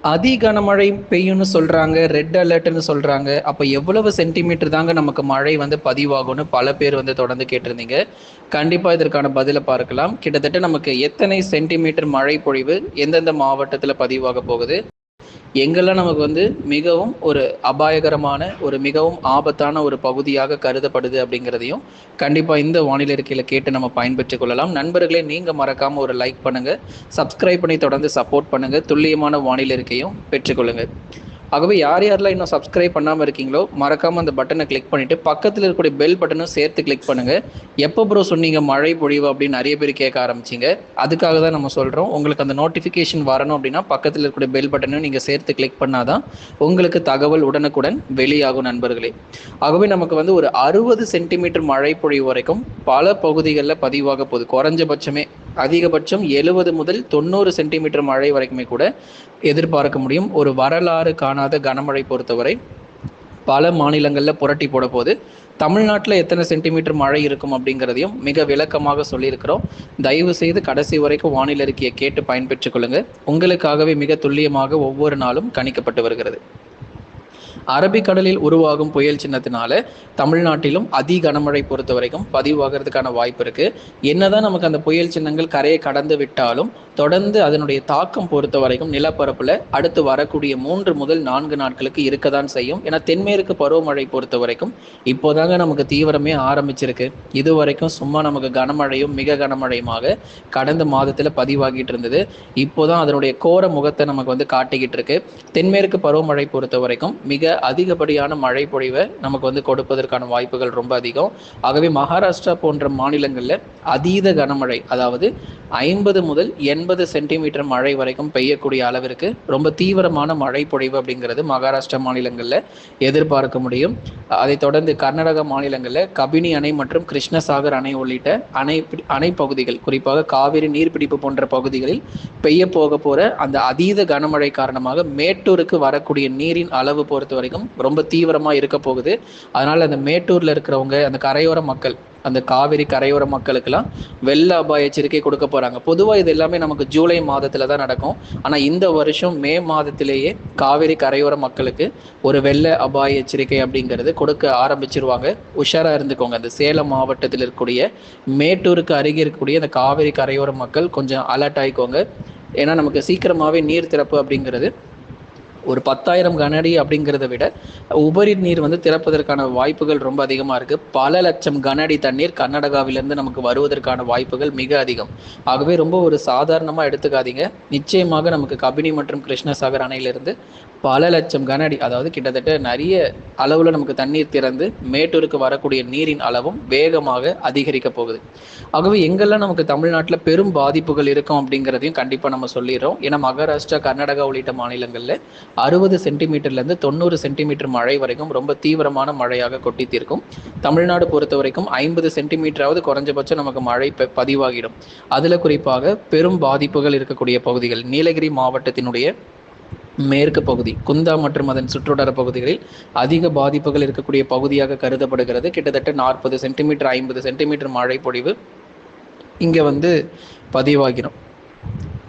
அதி கனமழை பெய்யும்னு சொல்றாங்க ரெட் அலர்ட்னு சொல்றாங்க. அப்ப எவ்வளவு சென்டிமீட்டர் தாங்க நமக்கு மழை வந்து பதிவாகும்னு பல பேர் வந்து தொடர்ந்து கேட்டிருந்தீங்க. கண்டிப்பா இதற்கான பதிலை பார்க்கலாம். கிட்டத்தட்ட நமக்கு எத்தனை சென்டிமீட்டர் மழை பொழிவு எந்தெந்த மாவட்டத்துல பதிவாக போகுது? எங்கெல்லாம் நமக்கு வந்து மிகவும் ஒரு அபாயகரமான ஒரு மிகவும் ஆபத்தான ஒரு பகுதியாக கருதப்படுது அப்படிங்கிறதையும் கண்டிப்பாக இந்த வானிலை இருக்கையில் கேட்டு நம்ம பயன்பெற்றுக் கொள்ளலாம். நண்பர்களே நீங்கள் மறக்காமல் ஒரு லைக் பண்ணுங்கள் சப்ஸ்கிரைப் பண்ணி தொடர்ந்து சப்போர்ட் பண்ணுங்கள் துல்லியமான வானிலை இருக்கையும் பெற்றுக்கொள்ளுங்கள் ஆகவே யார் யாரெல்லாம் இன்னும் சப்ஸ்கிரைப் பண்ணாமல் இருக்கீங்களோ மறக்காம அந்த பட்டனை கிளிக் பண்ணிட்டு பக்கத்தில் இருக்கக்கூடிய பெல் பட்டனும் சேர்த்து கிளிக் பண்ணுங்க. எப்போ ப்ரோ சொன்னீங்க மழை பொழிவு அப்படின்னு நிறைய பேர் கேட்க ஆரம்பிச்சிங்க. அதுக்காக தான் நம்ம சொல்கிறோம் உங்களுக்கு அந்த நோட்டிஃபிகேஷன் வரணும் அப்படின்னா பக்கத்தில் இருக்கக்கூடிய பெல் பட்டனும் நீங்கள் சேர்த்து கிளிக் பண்ணாதான் உங்களுக்கு தகவல் உடனுக்குடன் வெளியாகும் நண்பர்களே. ஆகவே நமக்கு வந்து ஒரு அறுபது சென்டிமீட்டர் மழை பொழிவு வரைக்கும் பல பகுதிகளில் பதிவாக போகுது. குறைஞ்சபட்சமே அதிகபட்சம் எழுபது முதல் தொண்ணூறு சென்டிமீட்டர் மழை வரைக்குமே கூட எதிர்பார்க்க முடியும். ஒரு வரலாறு காணாத கனமழை பொறுத்தவரை பல மாநிலங்களில் புரட்டி போட போது தமிழ்நாட்டில் எத்தனை சென்டிமீட்டர் மழை இருக்கும் அப்படிங்கிறதையும் மிக விளக்கமாக சொல்லியிருக்கிறோம். தயவு செய்து கடைசி வரைக்கும் வானிலை அறிக்கையை கேட்டு பயன்பெற்றுக் கொள்ளுங்கள் உங்களுக்காகவே மிக துல்லியமாக ஒவ்வொரு நாளும் கணிக்கப்பட்டு வருகிறது. அரபிக்கடலில் உருவாகும் புயல் சின்னத்தினால தமிழ்நாட்டிலும் அதி கனமழை பொறுத்த வரைக்கும் பதிவாகிறதுக்கான வாய்ப்பு இருக்கு. என்னதான் நமக்கு அந்த புயல் சின்னங்கள் கரையை கடந்து விட்டாலும் தொடர்ந்து அதனுடைய தாக்கம் பொறுத்த வரைக்கும் நிலப்பரப்புல அடுத்து வரக்கூடிய மூன்று முதல் நான்கு நாட்களுக்கு இருக்கதான் செய்யும். ஏன்னா தென்மேற்கு பருவமழை பொறுத்த வரைக்கும் இப்போதாங்க நமக்கு தீவிரமே ஆரம்பிச்சிருக்கு. இது வரைக்கும் சும்மா நமக்கு கனமழையும் மிக கனமழையுமாக கடந்த மாதத்துல பதிவாகிட்டு இருந்தது. இப்போதான் அதனுடைய கோர முகத்தை நமக்கு வந்து காட்டிக்கிட்டு இருக்கு. தென்மேற்கு பருவமழை பொறுத்த வரைக்கும் மிக அதிகப்படியான மழை பொழிவை நமக்கு வந்து கொடுப்பதற்கான வாய்ப்புகள் ரொம்ப அதிகம். ஆகவே மகாராஷ்டிரா போன்ற மாநிலங்களில் அதீத கனமழை அதாவது ஐம்பது முதல் எண்பது சென்டிமீட்டர் மழை வரைக்கும் பெய்யக்கூடிய அளவிற்கு ரொம்ப தீவிரமான மழை பொழிவு அப்படிங்கிறது மகாராஷ்டிரா மாநிலங்களில் எதிர்பார்க்க முடியும். அதைத் தொடர்ந்து கர்நாடக மாநிலங்களில் கபினி அணை மற்றும் கிருஷ்ணசாகர் அணை உள்ளிட்ட அணை அணை பகுதிகள் குறிப்பாக காவிரி நீர்பிடிப்பு போன்ற பகுதிகளில் பெய்ய போக போற அந்த அதீத கனமழை காரணமாக மேட்டூருக்கு வரக்கூடிய நீரின் அளவு பொறுத்து பொறுத்த வரைக்கும் ரொம்ப தீவிரமா இருக்க போகுது. அதனால அந்த மேட்டூர்ல இருக்கிறவங்க அந்த கரையோர மக்கள் அந்த காவிரி கரையோர மக்களுக்கெல்லாம் வெள்ள அபாய எச்சரிக்கை கொடுக்க போறாங்க. பொதுவாக இது எல்லாமே நமக்கு ஜூலை மாதத்துல தான் நடக்கும். ஆனா இந்த வருஷம் மே மாதத்திலேயே காவிரி கரையோர மக்களுக்கு ஒரு வெள்ள அபாய எச்சரிக்கை அப்படிங்கிறது கொடுக்க ஆரம்பிச்சிருவாங்க. உஷாரா இருந்துக்கோங்க. அந்த சேலம் மாவட்டத்தில் இருக்கக்கூடிய மேட்டூருக்கு அருகே இருக்கக்கூடிய அந்த காவிரி கரையோர மக்கள் கொஞ்சம் அலர்ட் ஆயிக்கோங்க. ஏன்னா நமக்கு சீக்கிரமாவே நீர் திறப்பு அப்படிங்கிறது ஒரு பத்தாயிரம் கனஅடி அப்படிங்கிறத விட உபரி நீர் வந்து திறப்பதற்கான வாய்ப்புகள் ரொம்ப அதிகமாக இருக்குது பல லட்சம் கனஅடி தண்ணீர் கர்நாடகாவிலேருந்து நமக்கு வருவதற்கான வாய்ப்புகள் மிக அதிகம். ஆகவே ரொம்ப ஒரு சாதாரணமாக எடுத்துக்காதீங்க. நிச்சயமாக நமக்கு கபினி மற்றும் கிருஷ்ணசாகர் அணையிலிருந்து பல லட்சம் கனஅடி அதாவது கிட்டத்தட்ட நிறைய அளவில் நமக்கு தண்ணீர் திறந்து மேட்டூருக்கு வரக்கூடிய நீரின் அளவும் வேகமாக அதிகரிக்க போகுது. ஆகவே எங்கெல்லாம் நமக்கு தமிழ்நாட்டில் பெரும் பாதிப்புகள் இருக்கும் அப்படிங்கிறதையும் கண்டிப்பாக நம்ம சொல்லிடுறோம். ஏன்னா மகாராஷ்டிரா கர்நாடகா உள்ளிட்ட மாநிலங்களில் அறுபது சென்டிமீட்டர்லேருந்து தொண்ணூறு சென்டிமீட்டர் மழை வரைக்கும் ரொம்ப தீவிரமான மழையாக கொட்டி தீர்க்கும் தமிழ்நாடு பொறுத்த வரைக்கும் ஐம்பது சென்டிமீட்டராவது குறைஞ்சபட்சம் நமக்கு மழை பதிவாகிடும். அதில் குறிப்பாக பெரும் பாதிப்புகள் இருக்கக்கூடிய பகுதிகள் நீலகிரி மாவட்டத்தினுடைய மேற்கு பகுதி குந்தா மற்றும் அதன் சுற்றுவட்டார பகுதிகளில் அதிக பாதிப்புகள் இருக்கக்கூடிய பகுதியாக கருதப்படுகிறது. கிட்டத்தட்ட நாற்பது சென்டிமீட்டர் ஐம்பது சென்டிமீட்டர் மழை பொழிவு இங்கே வந்து பதிவாகிடும்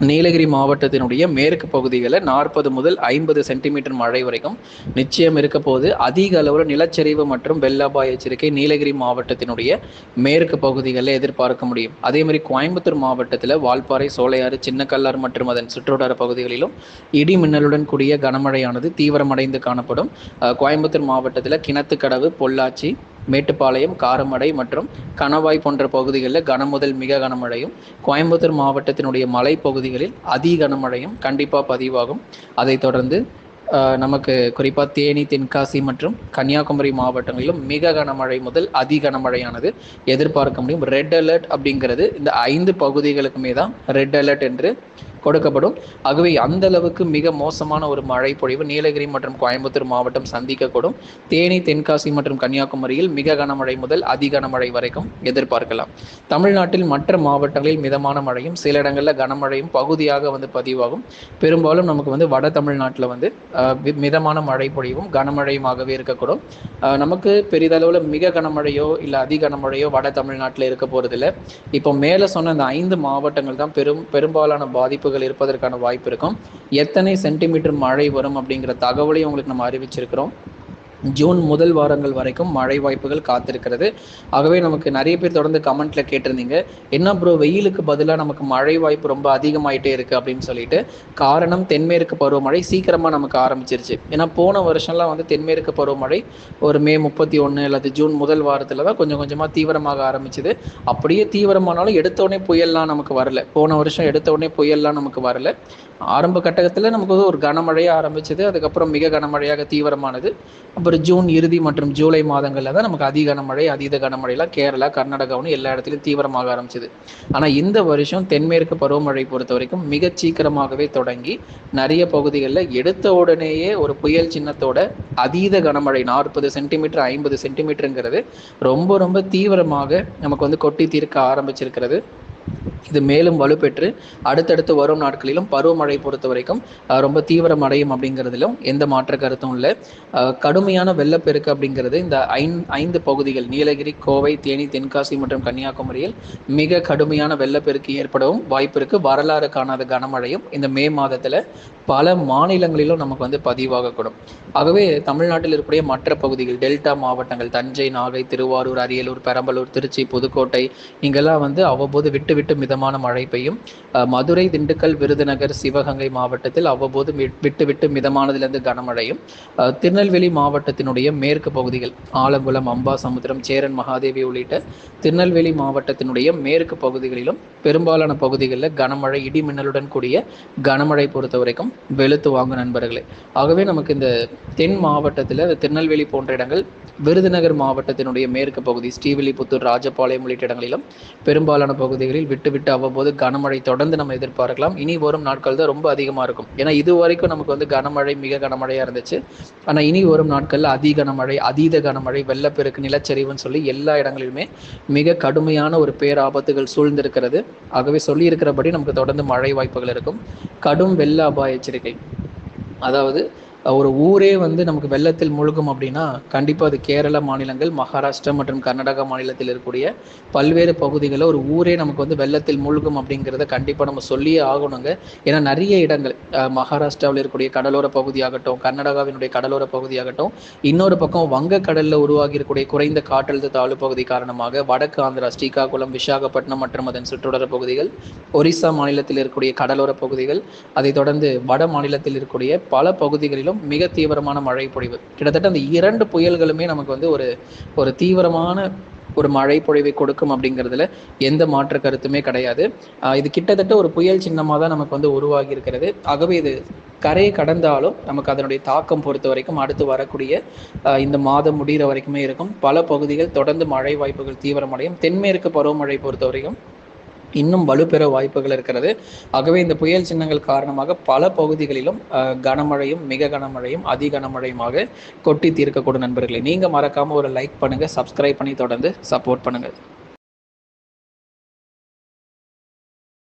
நீலகிரி மாவட்டத்தினுடைய மேற்கு பகுதிகளில் நாற்பது முதல் ஐம்பது சென்டிமீட்டர் மழை வரைக்கும் நிச்சயம் இருக்க போது அதிக அளவில் நிலச்சரிவு மற்றும் வெள்ள எச்சரிக்கை நீலகிரி மாவட்டத்தினுடைய மேற்கு பகுதிகளில் எதிர்பார்க்க முடியும். அதே மாதிரி கோயம்புத்தூர் மாவட்டத்தில் வால்பாறை சோலையாறு சின்னக்கல்லார் மற்றும் அதன் சுற்றுவட்டார பகுதிகளிலும் இடி மின்னலுடன் கூடிய கனமழையானது தீவிரமடைந்து காணப்படும். கோயம்புத்தூர் மாவட்டத்தில் கிணத்துக்கடவு பொள்ளாச்சி மேட்டுப்பாளையம் காரமடை மற்றும் கணவாய் போன்ற பகுதிகளில் கனமுதல் மிக கனமழையும் கோயம்புத்தூர் மாவட்டத்தினுடைய மலைப்பகுதிகளில் அதி கனமழையும் கண்டிப்பாக பதிவாகும். அதைத் தொடர்ந்து நமக்கு குறிப்பாக தேனி தென்காசி மற்றும் கன்னியாகுமரி மாவட்டங்களிலும் மிக கனமழை முதல் அதி கனமழையானது எதிர்பார்க்க முடியும். ரெட் அலர்ட் அப்படிங்கிறது இந்த ஐந்து பகுதிகளுக்குமே தான் ரெட் அலர்ட் என்று கொடுக்கப்படும். ஆகவே அந்த அளவுக்கு மிக மோசமான ஒரு மழை பொழிவு நீலகிரி மற்றும் கோயம்புத்தூர் மாவட்டம் சந்திக்கக்கூடும். தேனி தென்காசி மற்றும் கன்னியாகுமரியில் மிக கனமழை முதல் அதி கனமழை வரைக்கும் எதிர்பார்க்கலாம். தமிழ்நாட்டில் மற்ற மாவட்டங்களில் மிதமான மழையும் சில இடங்களில் கனமழையும் பகுதியாக வந்து பதிவாகும். பெரும்பாலும் நமக்கு வந்து வட தமிழ்நாட்டில் வந்து மிதமான மழை பொழிவும் கனமழையுமாகவே இருக்கக்கூடும். நமக்கு பெரிதளவில் மிக கனமழையோ இல்லை அதி கனமழையோ வட தமிழ்நாட்டில் இருக்க போகிறதில்ல இப்போ மேலே சொன்ன அந்த ஐந்து மாவட்டங்கள் தான் பெரும் பெரும்பாலான பாதிப்பு வாய்ப்புகள் இருப்பதற்கான வாய்ப்பு இருக்கும். எத்தனை சென்டிமீட்டர் மழை வரும் அப்படிங்கிற தகவலையும் உங்களுக்கு நம்ம அறிவிச்சிருக்கிறோம். ஜூன் முதல் வாரங்கள் வரைக்கும் மழை வாய்ப்புகள் காத்திருக்கிறது. ஆகவே நமக்கு நிறைய பேர் தொடர்ந்து கமெண்ட்ல கேட்டிருந்தீங்க. என்ன ப்ரோ வெயிலுக்கு பதிலாக நமக்கு மழை வாய்ப்பு ரொம்ப அதிகமாயிட்டே இருக்கு அப்படின்னு சொல்லிட்டு காரணம் தென்மேற்கு பருவமழை சீக்கிரமா நமக்கு ஆரம்பிச்சிருச்சு. ஏன்னா போன வருஷம்லாம் வந்து தென்மேற்கு பருவமழை ஒரு மே முப்பத்தி ஒன்று அல்லது ஜூன் முதல் வாரத்தில் தான் கொஞ்சம் கொஞ்சமாக தீவிரமாக ஆரம்பிச்சுது. அப்படியே தீவிரமானாலும் எடுத்த உடனே புயல்லாம் நமக்கு வரல. போன வருஷம் எடுத்த உடனே புயல்லாம் நமக்கு வரல. ஆரம்ப கட்டத்தில் நமக்கு வந்து ஒரு கனமழையாக ஆரம்பிச்சது. அதுக்கப்புறம் மிக கனமழையாக தீவிரமானது. அப்புறம் ஜூன் இறுதி மற்றும் ஜூலை மாதங்களில் தான் நமக்கு அதிக கனமழை அதீத கனமழைலாம் கேரளா கர்நாடகாவும் எல்லா இடத்துலையும் தீவிரமாக ஆரம்பிச்சது. ஆனால் இந்த வருஷம் தென்மேற்கு பருவமழை பொறுத்த வரைக்கும் மிக சீக்கிரமாகவே தொடங்கி நிறைய பகுதிகளில் எடுத்த உடனேயே ஒரு புயல் சின்னத்தோட அதீத கனமழை நாற்பது சென்டிமீட்டர் ஐம்பது சென்டிமீட்டருங்கிறது ரொம்ப ரொம்ப தீவிரமாக நமக்கு வந்து கொட்டி தீர்க்க ஆரம்பிச்சிருக்கிறது. இது மேலும் வலுப்பெற்று அடுத்தடுத்து வரும் நாட்களிலும் பருவமழை பொறுத்த வரைக்கும் ரொம்ப தீவிரம் அடையும் அப்படிங்கிறதுலும் எந்த மாற்ற கருத்தும் இல்லை. கடுமையான வெள்ளப்பெருக்கு அப்படிங்கிறது இந்த ஐந் ஐந்து பகுதிகள் நீலகிரி கோவை தேனி தென்காசி மற்றும் கன்னியாகுமரியில் மிக கடுமையான வெள்ளப்பெருக்கு ஏற்படவும் வாய்ப்பு இருக்கு வரலாறு காணாத கனமழையும் இந்த மே மாதத்துல பல மாநிலங்களிலும் நமக்கு வந்து பதிவாகக்கூடும். ஆகவே தமிழ்நாட்டில் இருக்கக்கூடிய மற்ற பகுதிகள் டெல்டா மாவட்டங்கள் தஞ்சை நாகை திருவாரூர் அரியலூர் பெரம்பலூர் திருச்சி புதுக்கோட்டை இங்கெல்லாம் வந்து அவ்வப்போது விட்டு விட்டு மிதமான மழை பெய்யும். மதுரை திண்டுக்கல் விருதுநகர் சிவகங்கை மாவட்டத்தில் அவ்வப்போது விட்டு விட்டு மிதமானதிலிருந்து கனமழையும். திருநெல்வேலி மாவட்டத்தினுடைய மேற்கு பகுதிகள் ஆலங்குளம் அம்பாசமுத்திரம் சேரன் மகாதேவி உள்ளிட்ட திருநெல்வேலி மாவட்டத்தினுடைய மேற்கு பகுதிகளிலும் பெரும்பாலான பகுதிகளில் கனமழை இடி மின்னலுடன் கூடிய கனமழை பொறுத்த வரைக்கும் வெளுத்து வாங்கும் நண்பர்களே. ஆகவே நமக்கு இந்த தென் மாவட்டத்தில் திருநெல்வேலி போன்ற இடங்கள் விருதுநகர் மாவட்டத்தினுடைய மேற்கு பகுதி ஸ்ரீவில்லிபுத்தூர் ராஜபாளையம் உள்ளிட்ட இடங்களிலும் பெரும்பாலான பகுதிகளில் விட்டு விட்டு அவ்வப்போது கனமழை தொடர்ந்து நம்ம எதிர்பார்க்கலாம். இனி வரும் நாட்கள் தான் ரொம்ப அதிகமாக இருக்கும். ஏன்னா இது வரைக்கும் நமக்கு வந்து கனமழை மிக கனமழையாக இருந்துச்சு. ஆனால் இனி வரும் நாட்களில் அதி கனமழை அதீத கனமழை வெள்ளப்பெருக்கு நிலச்சரிவுன்னு சொல்லி எல்லா இடங்களிலுமே மிக கடுமையான ஒரு பேராபத்துகள் சூழ்ந்திருக்கிறது. ஆகவே சொல்லியிருக்கிறபடி நமக்கு தொடர்ந்து மழை வாய்ப்புகள் இருக்கும். கடும் வெள்ள அபாய எச்சரிக்கை. அதாவது ஒரு ஊரே வந்து நமக்கு வெள்ளத்தில் மூழ்கும் அப்படின்னா கண்டிப்பாக அது கேரள மாநிலங்கள் மகாராஷ்டிரா மற்றும் கர்நாடகா மாநிலத்தில் இருக்கக்கூடிய பல்வேறு பகுதிகளில் ஒரு ஊரே நமக்கு வந்து வெள்ளத்தில் மூழ்கும் அப்படிங்கிறத கண்டிப்பாக நம்ம சொல்லியே ஆகணுங்க. ஏன்னா நிறைய இடங்கள் மகாராஷ்டிராவில் இருக்கக்கூடிய கடலோர பகுதியாகட்டும் கர்நாடகாவினுடைய கடலோர பகுதியாகட்டும் இன்னொரு பக்கம் வங்கக்கடலில் உருவாகி இருக்கக்கூடிய குறைந்த காற்றழுத்த தாழ்வு பகுதி காரணமாக வடக்கு ஆந்திரா ஸ்ரீகாகுளம் விசாகப்பட்டினம் மற்றும் அதன் சுற்றுலர பகுதிகள் ஒரிசா மாநிலத்தில் இருக்கக்கூடிய கடலோர பகுதிகள் அதைத் தொடர்ந்து வட மாநிலத்தில் இருக்கக்கூடிய பல பகுதிகளிலும் மிக தீவிரமான மழை பொழிவு. கிட்டத்தட்ட அந்த இரண்டு புயல்களுமே நமக்கு வந்து ஒரு ஒரு தீவிரமான ஒரு மழை பொழிவை கொடுக்கும் அப்படிங்கிறதுல எந்த மாற்று கருத்துமே கிடையாது. இது கிட்டத்தட்ட ஒரு புயல் சின்னமாக தான் நமக்கு வந்து உருவாகி இருக்கிறது ஆகவே இது கரையை கடந்தாலும் நமக்கு அதனுடைய தாக்கம் பொறுத்த வரைக்கும் அடுத்து வரக்கூடிய இந்த மாதம் முடிகிற வரைக்குமே இருக்கும். பல பகுதிகள் தொடர்ந்து மழை வாய்ப்புகள் தீவிரமடையும். தென்மேற்கு பருவமழை பொறுத்த வரைக்கும் இன்னும் வலுப்பெற வாய்ப்புகள் இருக்கிறது. ஆகவே இந்த புயல் சின்னங்கள் காரணமாக பல பகுதிகளிலும் கனமழையும் மிக கனமழையும் அதி கனமழையுமாக கொட்டி தீர்க்கக்கூடும் நண்பர்களே. நீங்கள் மறக்காமல் ஒரு லைக் பண்ணுங்கள் சப்ஸ்கிரைப் பண்ணி தொடர்ந்து சப்போர்ட் பண்ணுங்கள்